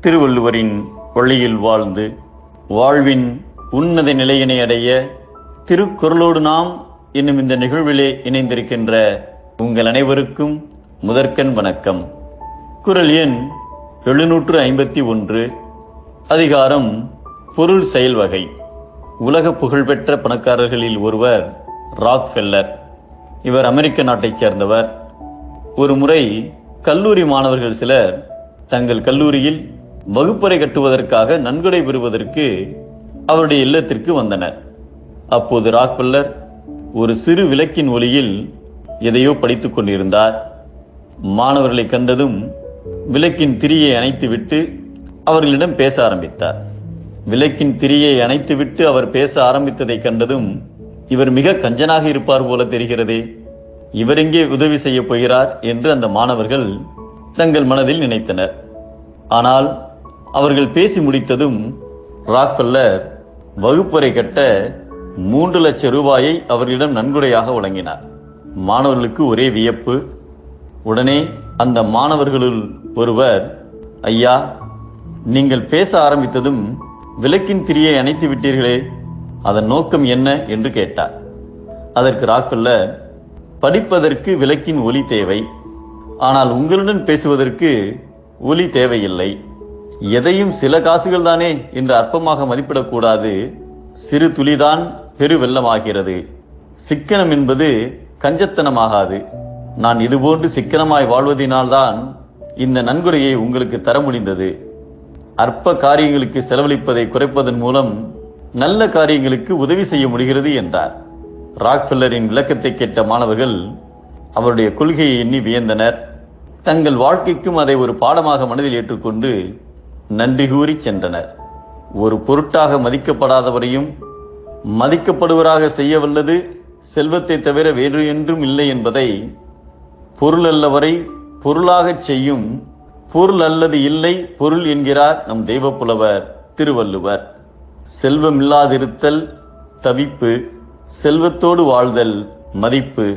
திருவள்ளுவரின் வழியில் வாழ்ந்து வாழ்வின் உன்னத நிலையினை அடைய திருக்குறளோடு நாம் என்னும் இந்த நிகழ்விலே இணைந்திருக்கின்ற உங்கள் அனைவருக்கும் முதற்கண் வணக்கம். குரல் எண் எழுநூற்று ஐம்பத்தி ஒன்று. அதிகாரம் பொருள் செயல் வகை. உலக புகழ்பெற்ற பணக்காரர்களில் ஒருவர் ராக்ஃபெல்லர். இவர் அமெரிக்க நாட்டைச் சேர்ந்தவர். ஒரு முறை கல்லூரி மாணவர்கள் சிலர் தங்கள் கல்லூரியில் வகுப்பறை கட்டுவதற்காக நன்கொடை பெறுவதற்கு அவருடைய இல்லத்திற்கு வந்தனர். அப்போது ராக்வெல்லர் ஒரு சிறு விளக்கின் ஒளியில் எதையோ படித்துக் கொண்டிருந்தார். மாணவர்களை கண்டதும் விளக்கின் திரியை அணைத்துவிட்டு அவர்களிடம் பேச ஆரம்பித்தார். விளக்கின் திரியை அணைத்துவிட்டு அவர் பேச ஆரம்பித்ததை கண்டதும் இவர் மிக கஞ்சனாக இருப்பார் போல தெரிகிறதே. இவர் எங்கே உதவி செய்ய போகிறார் என்று அந்த மாணவர்கள் தங்கள் மனதில் நினைத்தனர். ஆனால் அவர்கள் பேசி முடித்ததும் ராக்ஃபெல்லர் வகுப்பறை கட்ட மூன்று லட்சம் ரூபாயை அவர்களிடம் நன்கொடையாக வழங்கினார். மாணவர்களுக்கு ஒரே வியப்பு. உடனே அந்த மாணவர்களுள் ஒருவர் ஐயா நீங்கள் பேச ஆரம்பித்ததும் விளக்கின் திரியை அணைத்து விட்டீர்களே அதன் நோக்கம் என்ன? என்று கேட்டார். அதற்கு ராக்ஃபெல்லர் படிப்பதற்கு விளக்கின் ஒலி தேவை. ஆனால் உங்களுடன் பேசுவதற்கு ஒலி தேவையில்லை. எதையும் சில காசுகள் தானே என்று அற்பமாக மதிப்பிடக்கூடாது. சிறு துளிதான் பெரு வெள்ளமாகிறது. சிக்கனம் என்பது கஞ்சத்தனமாகாது. நான் இதுபோன்று சிக்கனமாய் வாழ்வதினால்தான் இந்த நன்கொடையை உங்களுக்கு தர முடிந்தது. அற்ப காரியங்களுக்கு செலவழிப்பதை குறைப்பதன் மூலம் நல்ல காரியங்களுக்கு உதவி செய்ய முடிகிறது என்றார். ராக்ஃபெல்லரின் விளக்கத்தை கேட்ட மாணவர்கள் அவருடைய கொள்கையை எண்ணி வியந்தனர். தங்கள் வாழ்க்கைக்கும் அதை ஒரு பாடமாக மனதில் ஏற்றுக்கொண்டு நன்றி கூறி சென்றனர். ஒரு பொருட்டாக மதிக்கப்படாதவரையும் மதிக்கப்படுவராக செய்ய வல்லது செல்வத்தை தவிர வேறு என்றும் இல்லை என்பதை பொருள் அல்லவரை பொருளாகச் செய்யும் பொருள் அல்லது இல்லை பொருள் என்கிறார் நம் தெய்வப்புலவர் திருவள்ளுவர். செல்வமில்லாதிருத்தல் தவிப்பு செல்வத்தோடு வாழ்தல் மதிப்பு